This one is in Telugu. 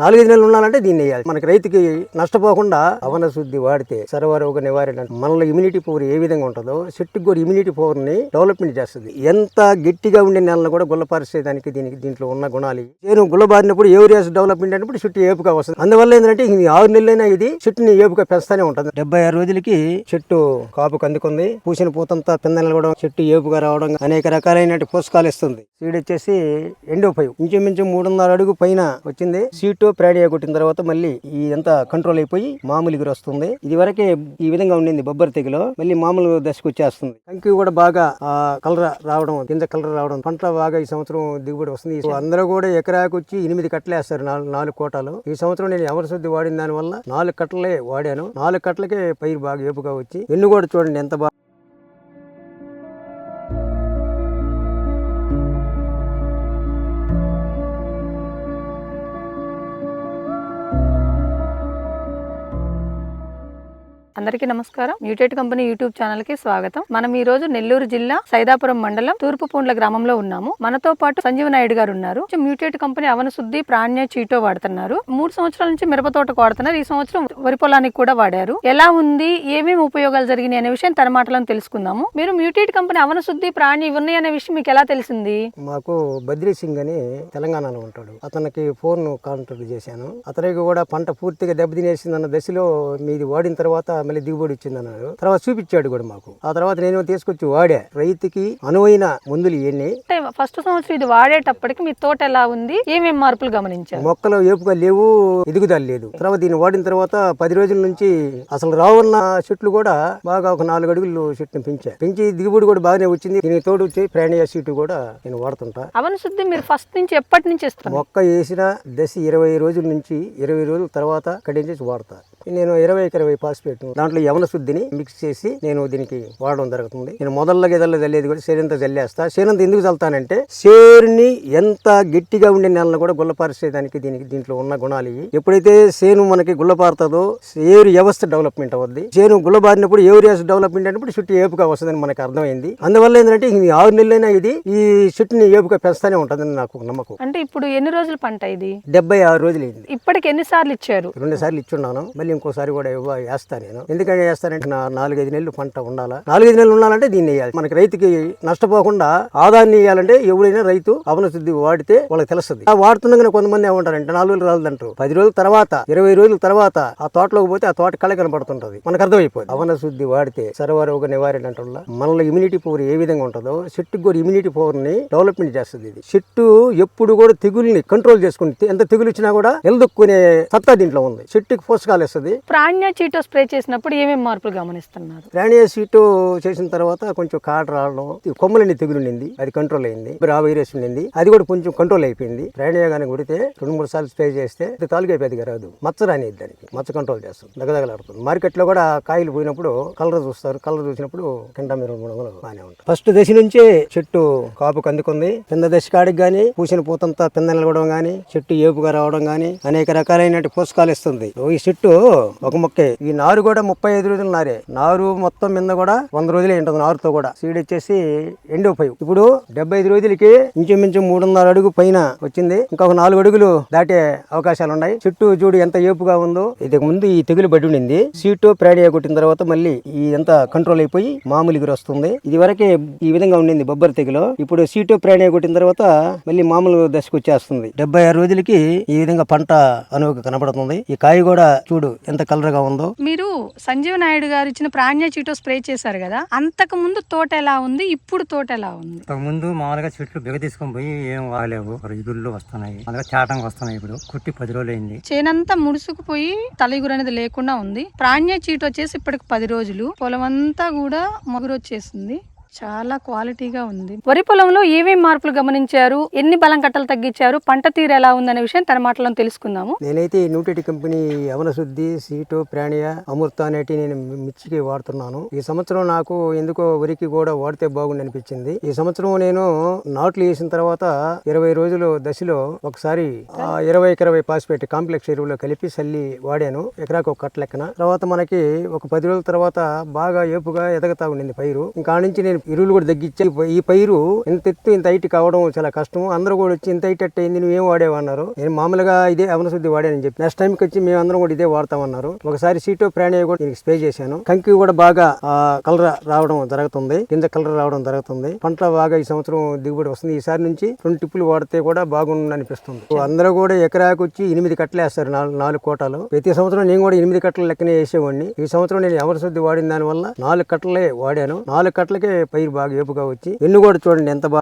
నాలుగైదు నెలలు ఉండాలంటే దీన్ని వేయాలి. మనకి రైతుకి నష్టపోకుండా అవన శుద్ధి వాడితే సర్వరోగ నివారణ. మనలో ఇమ్యూనిటీ పవర్ ఏ విధంగా ఉంటుందో చెట్టుకు కూడా ఇమ్యూనిటీ పవర్ని డెవలప్మెంట్ చేస్తుంది. ఎంత గట్టిగా ఉండే నెలను కూడా గుల్లపరిచేదానికి దీనికి దీంట్లో ఉన్న గుణాలు. నేను గుల్లబారినప్పుడు ఏరియాస్ డెవలప్మెంట్ అయినప్పుడు చెట్టు ఏపుగా వస్తుంది. అందువల్ల ఏంటంటే ఆరు నెలలైనా ఇది చెట్టుని ఏపుగా పెంచుతూనే ఉంటుంది. డెబ్బై ఆరు రోజులకి చెట్టు కాపు కందుకుంది పూసిన పూతంతా పిందనలు కూడా చెట్టు ఏపుగా రావడం అనేక రకాలైన పోషకాలు ఇస్తుంది. సీడ్ వచ్చేసి ఎండో ఫైవ్ ఇంచుమించు మూడున్నర అడుగు పైన వచ్చింది. సీటు ప్రాడియా కొట్టిన తర్వాత మళ్ళీ ఈ అంతా కంట్రోల్ అయిపోయి మామూలు ఎగురు వస్తుంది. ఇది వరకే ఈ విధంగా ఉండింది బొబ్బరి తెగులో. మళ్ళీ మామూలు దశకు వచ్చేస్తుంది. కంకి కూడా బాగా కలర్ రావడం గింజ కలర్ రావడం పంట బాగా ఈ సంవత్సరం దిగుబడి వస్తుంది. సో అందరూ కూడా ఎకరాకు వచ్చి ఎనిమిది కట్టలు వేస్తారు నాలుగు నాలుగు కోటాలు. ఈ సంవత్సరం నేను ఎవరి శుద్ధి వాడిన దాని వల్ల నాలుగు కట్టలే వాడాను. నాలుగు కట్టలకే పైరు బాగా ఏపుగా వచ్చి ఎన్ను కూడా చూడండి ఎంత బాగా అందరికీ నమస్కారం. మ్యూటేట్ కంపెనీ యూట్యూబ్ ఛానల్కి స్వాగతం. మనం ఈ రోజు నెల్లూరు జిల్లా సైదాపురం మండలం తూర్పు పూండ్ల గ్రామంలో ఉన్నాము. మనతో పాటు సంజీవ నాయుడు గారు ఉన్నారు. మ్యూటేట్ కంపెనీ అవన శుద్ధి ప్రాణ్య చీటో వాడుతున్నారు. మూడు సంవత్సరాల నుంచి మిరప తోటకు వాడుతున్నారు ఈ సంవత్సరం వరి పొలానికి కూడా వాడారు. ఎలా ఉంది? ఏమేమి ఉపయోగాలు జరిగినాయి అనే విషయం తన మాటలను తెలుసుకుందాము. మీరు మ్యూటేట్ కంపెనీ అవన శుద్ధి ప్రాణ్య ఉన్నాయి అనే విషయం మీకు ఎలా తెలిసింది? మాకు బద్రీ సింగ్ అని తెలంగాణలో ఉంటాడు. అతనికి ఫోన్ కాంటాక్ట్ చేశాను. అతనికి కూడా పంట పూర్తిగా దెబ్బతినేసిందన్న దశలో మీది వాడిన తర్వాత మళ్ళీ దిగుబడి వచ్చిందన్నారు తర్వాత చూపించాడు కూడా మాకు. ఆ తర్వాత నేను తీసుకొచ్చి వాడా. రైతుకి అనువైన మందులు ఇవన్నీ. ఫస్ట్ సంవత్సరం ఇది వాడేటప్పటికి మీ తోట ఎలా ఉంది? ఏమేమి మార్పులు గమనించారు? మొక్కలు ఏపుగా లేవు ఎదుగుదల లేదు. తర్వాత దీన్ని వాడిన తర్వాత పది రోజుల నుంచి అసలు రావున్న చెట్లు కూడా బాగా ఒక నాలుగు అడుగులు చెట్టుని పెంచా. పెంచి దిగుబడి కూడా బాగానే వచ్చింది. దీనికి తోడు వచ్చి ప్రాణియా సీటు కూడా నేను వాడుతుంటా. అవన శుద్ధి మీరు ఫస్ట్ నుంచి ఎప్పటి నుంచి మొక్క వేసిన దశ ఇరవై రోజుల నుంచి ఇరవై రోజుల తర్వాత కడించేసి వాడతా. నేను ఇరవై ఇరవై పాస్పేట్ దాంట్లో యవన శుద్ధిని మిక్స్ చేసి నేను దీనికి వాడడం జరుగుతుంది. నేను మొదల్లో గెదల్లో చల్లేది కూడా సేనంత చల్లేస్తా సేనంత ఎందుకు చల్లుతానంటే సేరుని ఎంత గట్టిగా ఉండే నెలను కూడా గుల్లపరిచేదానికి దీనికి దీంట్లో ఉన్న గుణాలు ఇవి. ఎప్పుడైతే సేను మనకి గుల్లపారుతుందో సేరు వ్యవస్థ డెవలప్మెంట్ అవుద్ది. సేను గుల్లబారినప్పుడు ఏరియాస్ డెవలప్మెంట్ అయినప్పుడు చుట్టూ ఏపుగా వస్తుందని మనకు అర్థమైంది. అందువల్ల ఏంటంటే ఇది ఆరు నెలలైనా ఇది ఈ చెట్టుని ఏపుగా పెంచుతానే ఉంటుందని నాకు నమ్మకం. అంటే ఇప్పుడు ఎన్ని రోజుల పంట ఇది? డెబ్బై ఆరు రోజులు అయింది ఇప్పటికి ఎన్నిసార్లు ఇచ్చారు? రెండు సార్లు ఇచ్చున్నాను. మళ్ళీ ఇంకోసారి కూడా ఇవ్వ వేస్తా నేను. ఎందుకంటే వేస్తానంటే నా నాలుగైదు నెలలు పంట ఉండాలా? నాలుగైదు నెలలు ఉండాలంటే దీన్ని వేయాలి. మనకి రైతుకి నష్టపోకుండా ఆదాయాన్ని ఇవ్వాలంటే ఎవడైనా రైతు అవనశుద్ధి వాడితే వాళ్ళకి తెలుస్తుంది. ఆ వాడుతుండగానే కొంతమంది ఏమంటారంటే నాలుగు రోజులు రాలేదంటారు పది రోజుల తర్వాత ఇరవై రోజుల తర్వాత ఆ తోటలోకి పోతే ఆ తోట కళ కనపడుతుంటది. మనకు అర్థమైపోతుంది అవనశుద్ధి వాడితే సర్వరోగ నివారణ అంటే వల్ల మనలో ఇమ్యూనిటీ పవర్ ఏ విధంగా ఉంటుందో చెట్టుకు కూడా ఇమ్యూనిటీ పవర్ని డెవలప్మెంట్ చేస్తుంది ఇది. చెట్టు ఎప్పుడు కూడా తెగుల్ని కంట్రోల్ చేసుకుంటే ఎంత తెగులు ఇచ్చినా కూడా ఎలదొక్కునే సత్తా దీంట్లో ఉంది. చెట్టుకి పోషకాలు ఇస్తుంది. ప్రాణ్య చీటో స్ప్రే చేసినప్పుడు ఏమేమి మార్పులు గమనిస్తున్నారు? ప్రాణియ సీటు చేసిన తర్వాత కొంచెం కాట రావడం కొమ్మలని తెగులు ఉండింది అది కంట్రోల్ అయింది ఆ వైరస్ ఉండింది అది కూడా కొంచెం కంట్రోల్ అయిపోయింది. ప్రాణియ కానీ కొడితే రెండు మూడు సార్లు స్ప్రే చేస్తే తాలుగా పెద్దగా రాదు మచ్చ రానిది దానికి మచ్చ కంట్రోల్ చేస్తుంది దగదగలాడుతుంది. మార్కెట్లో కూడా కాయలు పోయినప్పుడు కలర్ చూస్తారు కలర్ చూసినప్పుడు కింద మీరు బాగానే ఉంటుంది ఫస్ట్ దశ నుంచే చెట్టు కాపుకు అందుకుంది. కింద దశ కాడికి కానీ పూసిన పూతంతా కింద నిలవడం కానీ చెట్టు ఏపుగా రావడం కానీ అనేక రకాలైన పోషకాలు ఇస్తుంది. ఈ చెట్టు ఒక మొక్కే. ఈ నారు కూడా ముప్పై ఐదు రోజులు నారే. నారు మొత్తం మీద కూడా వంద రోజులే ఉంటుంది నారుతో కూడా. సీడ్ వచ్చేసి ఎండో పై ఇప్పుడు డెబ్బై ఐదు రోజులకి ఇంచుమించు మూడున్నర అడుగు పైన వచ్చింది. ఇంకొక నాలుగు అడుగులు దాటే అవకాశాలు ఉన్నాయి. చుట్టూ చూడు ఎంత ఏపుగా ఉందో. ఇది ముందు ఈ తెగులు బడి ఉండింది. సీటు ప్రాడియా కొట్టిన తర్వాత మళ్ళీ ఈ ఎంత కంట్రోల్ అయిపోయి మామూలు ఎగురు వస్తుంది ఇది వరకే ఈ విధంగా ఉండింది బొబ్బరి తెగులు. ఇప్పుడు సీటు ప్రాడియా కొట్టిన తర్వాత మళ్ళీ మామూలు దశకు వచ్చేస్తుంది. డెబ్బై ఆరు రోజులకి ఈ విధంగా పంట అనువుగా కనబడుతుంది. ఈ కాయ కూడా చూడు ఎంత కలర్గా ఉందో. మీరు సంజీవ నాయుడు గారు ఇచ్చిన ప్రాణ్య చీటో స్ప్రే చేశారు కదా అంతకు ముందు తోట ఎలా ఉంది ఇప్పుడు తోట ఎలా ఉంది? ముందు మామూలుగా చెట్లు బిగ తీసుకొని పోయి ఏం వాగలేవు ఇగుళ్ళు వస్తున్నాయి. మామూలుగా చాటంగా వస్తున్నాయి ఇప్పుడు. కుట్టి పది రోజులు అయింది. చేనంతా ముడుసుకుపోయి తలగురు అనేది లేకుండా ఉంది. ప్రాణ్య చీట వచ్చేసి ఇప్పటికి పది రోజులు. పొలం అంతా కూడా మొగురు వచ్చేసింది చాలా క్వాలిటీగా ఉంది. వరి పొలంలో ఏమేం మార్పులు గమనించారు? ఎన్ని బలం కట్టలు తగ్గించారు? పంట తీరు ఎలా ఉందనే విషయం తన మాటలను తెలుసుకుందాము. నేనైతే న్యూటెటి కంపెనీ యవన శుద్ధి సీటు ప్రాణియ అమృత అనేటి నేను మిర్చికి వాడుతున్నాను. ఈ సంవత్సరం నాకు ఎందుకో వరికి కూడా వాడితే బాగుండి అనిపించింది. ఈ సంవత్సరం నేను నాట్లు వేసిన తర్వాత ఇరవై రోజులు దశలో ఒకసారి ఆ ఇరవై ఇరవై పాస్పేట్ కాంప్లెక్స్ ఎరువులో కలిపి చల్లి వాడాను. ఎకరాకు ఒక కట్ట లెక్కన. తర్వాత మనకి ఒక పది రోజుల తర్వాత బాగా ఏపుగా ఎదగతా ఉండింది పైరు. ఇంకా నుంచి నేను నేను ఎరువులు కూడా తగ్గించా ఈ పైరు ఇంత ఎత్తు ఇంత హైట్ కావడం చాలా కష్టం అందరూ కూడా వచ్చి ఇంత హైట్ అట్ట అయింది నువ్వేం వాడేవన్నారు నేను మామూలుగా ఇదే అవన శుద్ధి వాడానని చెప్పి. నెక్స్ట్ టైంకి వచ్చి మేము అందరం కూడా ఇదే వాడతామన్నారు ఒకసారి సీటో ప్రాణి కూడా నేను స్ప్రే చేశాను. కంకి కూడా బాగా కలర్ రావడం జరుగుతుంది. కింద కలర్ రావడం జరుగుతుంది. పంట బాగా ఈ సంవత్సరం దిగుబడి వస్తుంది. ఈసారి నుంచి రెండు టిప్పులు వాడితే కూడా బాగుండు అనిపిస్తుంది. సో అందరూ కూడా ఎకరాకు వచ్చి ఎనిమిది కట్టలు వేస్తారు. నాలుగు నాలుగు కోటాలు. ప్రతి సంవత్సరం నేను కూడా ఎనిమిది కట్టలు లెక్కనే వేసేవాడిని. ఈ సంవత్సరం నేను ఎవరి శుద్ధి వాడిన దాని వల్ల నాలుగు కట్టలే వాడాను. నాలుగు కట్టలకే పైరు బాగా ఏపుగా వచ్చి ఎన్ను కూడా చూడండి ఎంత బాగా